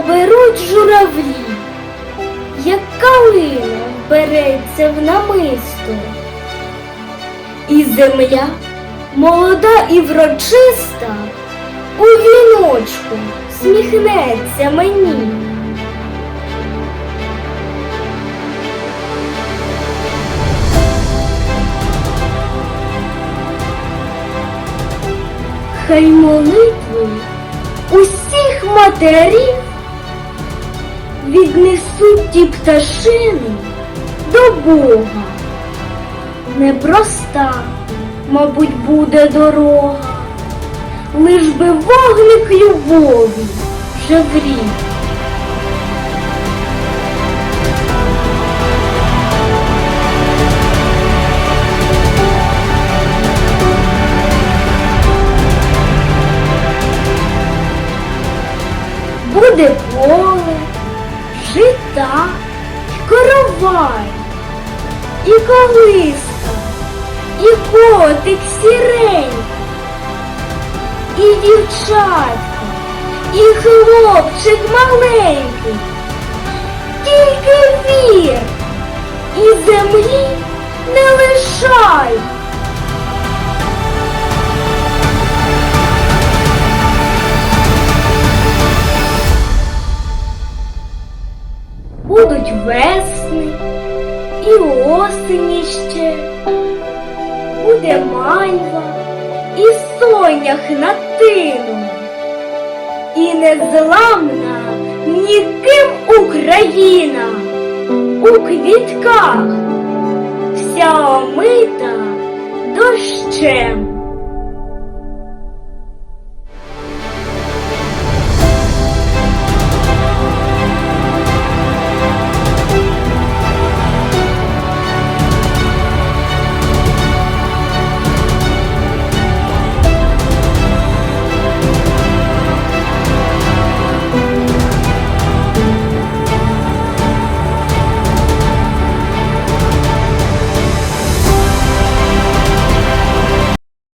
будуть журавлі, як калина береться в намисто. І земля, молода і врочиста, у віночку сміхнеться мені. Хай усіх матерів віднесуть ті пташини до Бога. Непроста, мабуть, буде дорога, лиш би вогник любові вже вріг. Буде поле, жита, коровай, і колиска, і котик сірень, і дівчатка, і хлопчик маленький. Тільки вір і землі Будуть весни і осені ще, буде мальва і сонях над тином, і незламна ніким Україна. У квітках, вся омита дощем.